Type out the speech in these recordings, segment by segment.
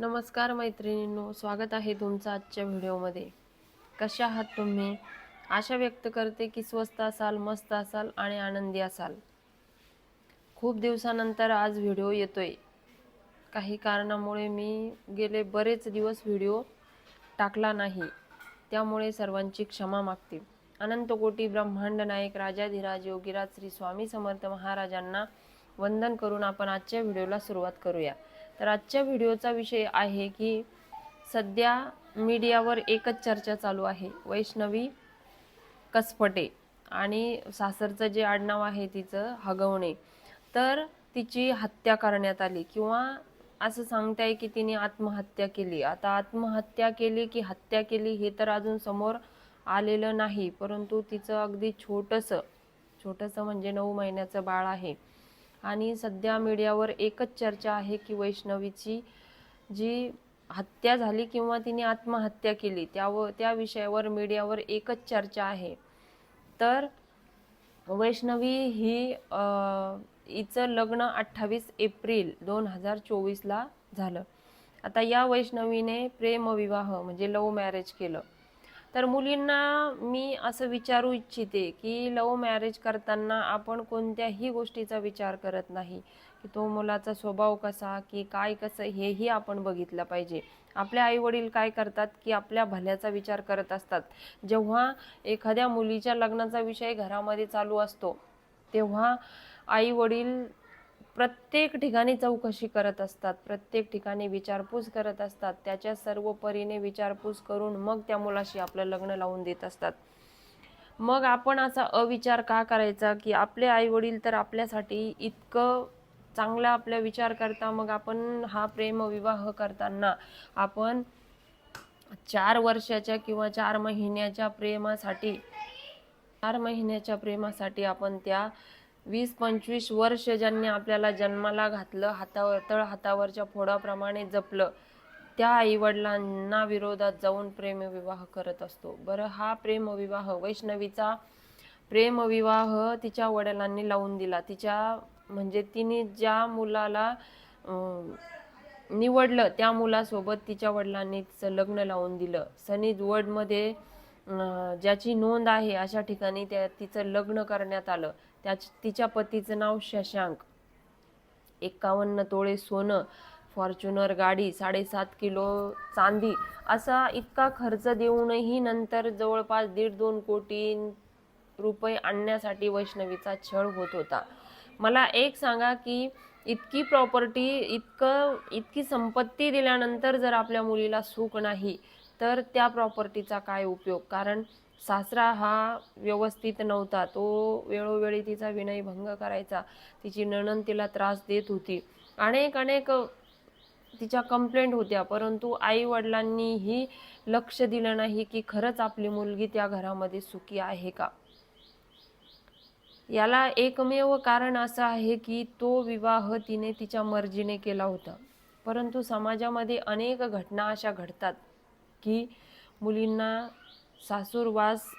नमस्कार मैत्रिणींनो स्वागत आहे तुमचं आजच्या व्हिडिओमध्ये. कशा आहात तुम्ही? आशा व्यक्त करते की स्वस्त असाल मस्त असाल आणि आनंदी असाल. खूप दिवसानंतर आज व्हिडिओ येतोय. काही कारणामुळे मी गेले बरेच दिवस व्हिडिओ टाकला नाही. त्यामुळे सर्वांची क्षमा मागते. अनंत कोटी ब्रह्मांड नायक राजाधिराज योगीराज श्री स्वामी समर्थ महाराजांना वंदन करून आपण आजच्या व्हिडिओला सुरुवात करूया. तर आजच्या व्हिडिओचा विषय आहे की सध्या मीडियावर एकच चर्चा चालू आहे वैष्णवी कसपटे आणि सासरचं जे आडनाव आहे तिचं हगवणे. तर तिची हत्या करण्यात आली किंवा असं सांगताय की तिने आत्महत्या केली. आता आत्महत्या केली की हत्या केली हे तर अजून समोर आलेलं नाही परंतु तिचं अगदी छोटंसं छोटंसं म्हणजे नऊ महिन्याचं बाळ आहे. आणि सध्या मीडियावर एकच चर्चा आहे की वैष्णवीची जी हत्या झाली किंवा तिने आत्महत्या केली त्याव त्या विषयावर मीडियावर एकच चर्चा आहे. तर वैष्णवी ही हिचं लग्न अठ्ठावीस एप्रिल दोन हजार चोवीसला झालं. आता या वैष्णवीने प्रेमविवाह म्हणजे लव्ह मॅरेज केलं. तर मुलींना मी असं विचारू इच्छिते की लव्ह मॅरेज करताना आपण कोणत्याही गोष्टीचा विचार करत नाही की तो मुलाचा स्वभाव कसा की काय कसं हेही आपण बघितलं पाहिजे. आपले आई वडील काय करतात की आपल्या भल्याचा विचार करत असतात. जेव्हा एखाद्या मुलीच्या लग्नाचा विषय घरामध्ये चालू असतो तेव्हा आई वडील प्रत्येक ठिकाणी चौकशी करत असतात प्रत्येक ठिकाणी विचारपूस करत असतात त्याच्या सर्व परीने विचारपूस करून मग त्या मुलाशी आपलं लग्न लावून देत असतात. मग आपण असा अविचार का करायचा की आपले आई वडील तर आपल्यासाठी इतकं चांगला आपला विचार करता मग आपण हा प्रेमविवाह करताना आपण चार वर्षाच्या किंवा चार महिन्याच्या प्रेमासाठी चार महिन्याच्या प्रेमासाठी आपण त्या वीस पंचवीस वर्ष ज्यांनी आपल्याला जन्माला घातलं हातावर तळ हातावरच्या फोडाप्रमाणे जपलं त्या आईवडिलांना विरोधात जाऊन प्रेमविवाह करत असतो. बरं हा प्रेमविवाह वैष्णवीचा प्रेमविवाह तिच्या वडिलांनी लावून दिला. तिच्या म्हणजे तिने ज्या मुलाला निवडलं त्या मुलासोबत तिच्या वडिलांनी तिचं लग्न लावून दिलं. सनी वडमध्ये ज्याची नोंद आहे अशा ठिकाणी त्या तिचं लग्न करण्यात आलं. त्या तिच्या पतीचं नाव शशांक. एकावन्न तोळे सोनं फॉर्च्युनर गाडी साडेसात किलो चांदी असा इतका खर्च देऊनही नंतर जवळपास दीड दोन कोटी रुपये आणण्यासाठी वैष्णवीचा छळ होत होता. मला एक सांगा की इतकी प्रॉपर्टी इतकं इतकी संपत्ती दिल्यानंतर जर आपल्या मुलीला सुख नाही तर त्या प्रॉपर्टीचा काय उपयोग? कारण सासरा हा व्यवस्थित नव्हता. तो वेळोवेळी तिचा विनयभंग करायचा. तिची नणन तिला त्रास देत होती. अनेक अनेक तिच्या कंप्लेंट होत्या. परंतु आई वडिलांनीही लक्ष दिलं नाही की खरंच आपली मुलगी त्या घरामध्ये सुखी आहे का? याला एकमेव कारण असं आहे की तो विवाह तिने तिच्या मर्जीने केला होता. परंतु समाजामध्ये अनेक घटना अशा घडतात की मुलींना सासूरवास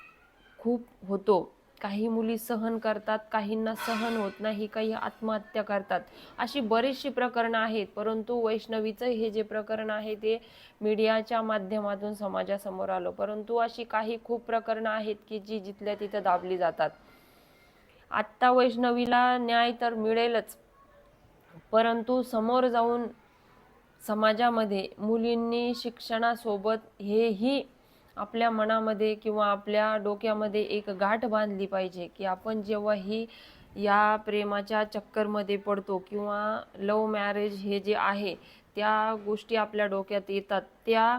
खूप होतो. काही मुली सहन करतात काहींना सहन होत नाही काही आत्महत्या करतात. अशी बरीचशी प्रकरणं आहेत परंतु वैष्णवीचं हे जे प्रकरण आहे ते मीडियाच्या माध्यमातून समाजासमोर आलं. परंतु अशी काही खूप प्रकरणं आहेत की जी जिथल्या तिथं दाबली जातात. आत्ता वैष्णवीला न्याय तर मिळेलच परंतु समोर जाऊन समाजामध्ये मुलींनी शिक्षणासोबत हेही आपल्या मनामध्ये किंवा आपल्या डोक्यामध्ये एक गाठ बांधली पाहिजे की आपण जेव्हाही या प्रेमाच्या चक्करमध्ये पडतो किंवा लव मॅरेज हे जे आहे त्या गोष्टी आपल्या डोक्यात येतात त्या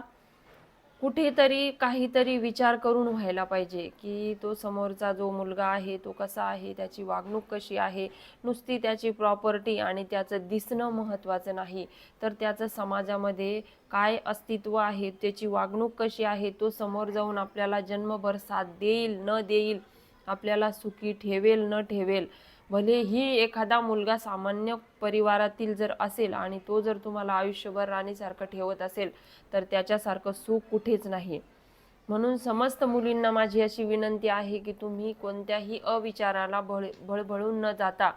कुठेतरी काहीतरी विचार करून व्हायला पाहिजे की तो समोरचा जो मुलगा आहे तो कसा आहे त्याची वागणूक कशी आहे नुसती त्याची प्रॉपर्टी आणि त्याचं दिसणं महत्त्वाचं नाही. तर त्याचं समाजामध्ये काय अस्तित्व आहे त्याची वागणूक कशी आहे तो समोर जाऊन आपल्याला जन्मभर साथ देईल न देईल आपल्याला सुखी ठेवेल न ठेवेल भले ही एखादा मुलगा सामान्य परिवारातील जर असेल आणि तो जर तुम्हाला आयुष्यभर राणीसारखं ठेवत असेल तर त्याच्यासारखं सुख कुठेच नाही. म्हणून समस्त मुलींना माझी अशी विनंती आहे की तुम्ही कोणत्याही अविचाराला बळ भळभळून न जाता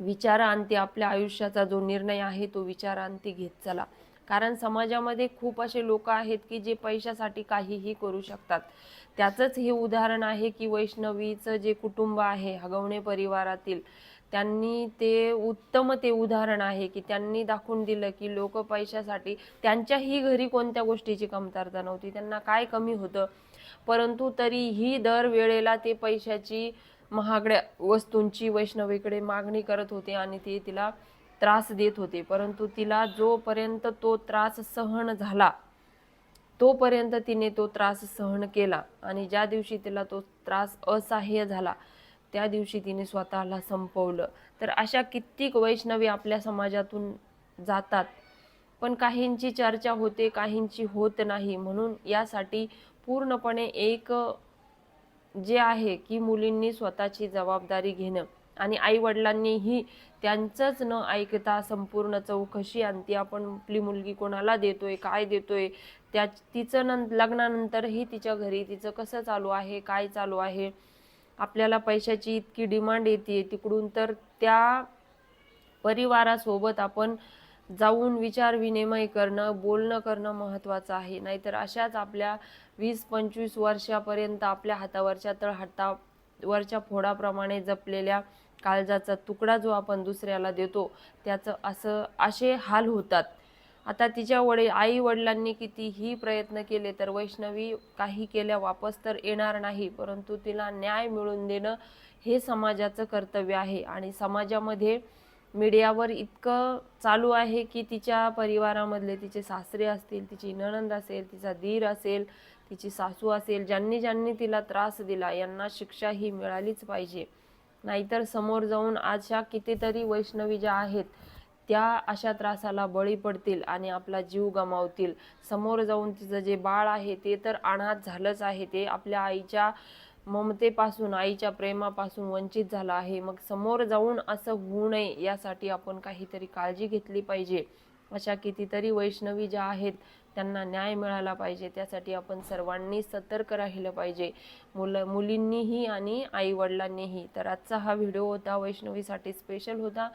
विचारांती आपल्या आयुष्याचा जो निर्णय आहे तो विचारांती घेत चला. कारण समाजामध्ये खूप असे लोक आहेत की जे पैशासाठी काहीही करू शकतात. त्याचंच हे उदाहरण आहे की वैष्णवीचं जे कुटुंब आहे हगवणे परिवारातील त्यांनी ते उत्तम ते उदाहरण आहे की त्यांनी दाखवून दिलं की लोक पैशासाठी त्यांच्याही घरी कोणत्या गोष्टीची कमतरता नव्हती त्यांना काय कमी होतं. परंतु तरीही दर वेळेला ते पैशाची महागड्या वस्तूंची वैष्णवीकडे मागणी करत होते आणि ते तिला त्रास देत होते. परंतु तिला जोपर्यंत तो त्रास सहन झाला तोपर्यंत तिने तो त्रास सहन केला आणि ज्या दिवशी तिला तो त्रास असह्य झाला त्या दिवशी तिने स्वतःला संपवलं. तर अशा कित्येक वैष्णवी आपल्या समाजातून जातात पण काहींची चर्चा होते काहींची होत नाही. म्हणून यासाठी पूर्णपणे एक जे आहे की मुलींनी स्वतःची जबाबदारी घेणं आणि आई वडिलांनीही त्यांचंच न ऐकता संपूर्ण चौकशी आणती. आपण आपली मुलगी कोणाला देतोय काय देतोय त्या तिचं नं लग्नानंतरही तिच्या घरी तिचं कसं चालू आहे काय चालू आहे आपल्याला पैशाची इतकी डिमांड येते तिकडून तर त्या परिवारासोबत आपण जाऊन विचार विनिमय करणं बोलणं करणं महत्त्वाचं आहे. नाहीतर अशाच आपल्या वीस पंचवीस वर्षापर्यंत आपल्या हातावरच्या तळहाता वरच्या फोडाप्रमाणे जपलेल्या काळजाचा तुकडा जो आपण दुसऱ्याला देतो त्याचं असं असे हाल होतात. आता तिच्या वडील आई वडिलांनी कितीही प्रयत्न केले तर वैष्णवी काही केल्या वापस तर येणार नाही परंतु तिला न्याय मिळवून देणं हे समाजाचं कर्तव्य आहे. आणि समाजामध्ये मीडियावर इतकं चालू आहे की तिच्या परिवारामधले तिचे सासरे असतील तिची नणंद असेल तिचा धीर असेल तिची सासू असेल ज्यांनी ज्यांनी तिला त्रास दिला यांना शिक्षा ही मिळालीच पाहिजे. नाहीतर समोर जाऊन अशा कितीतरी वैष्णवी ज्या आहेत त्या अशा त्रासाला बळी पडतील आणि आपला जीव गमावतील. समोर जाऊन तिचं जे बाळ आहे ते तर अनाथ झालंच आहे. ते आपल्या आईच्या ममतेपासून आईच्या प्रेमापासून वंचित झाला आहे. मग समोर जाऊन असं होऊ नये यासाठी आपण काहीतरी काळजी घेतली पाहिजे. अशा कितीतरी वैष्णवी ज्या आहेत त्यांना न्याय मिळाला पाहिजे. त्यासाठी आपण सर्वांनी सतर्क राहिलं पाहिजे. मुलं मुलींनीही आणि आईवडिलांनीही. तर आजचा हा व्हिडिओ होता वैष्णवीसाठी स्पेशल होता.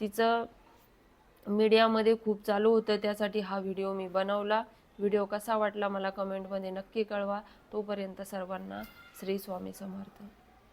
तिचं मीडियामध्ये खूप चालू होतं. त्यासाठी हा व्हिडिओ मी बनवला. व्हिडिओ कसा वाटला मला कमेंटमध्ये नक्की कळवा. तोपर्यंत सर्वांना श्री स्वामी समर्थ.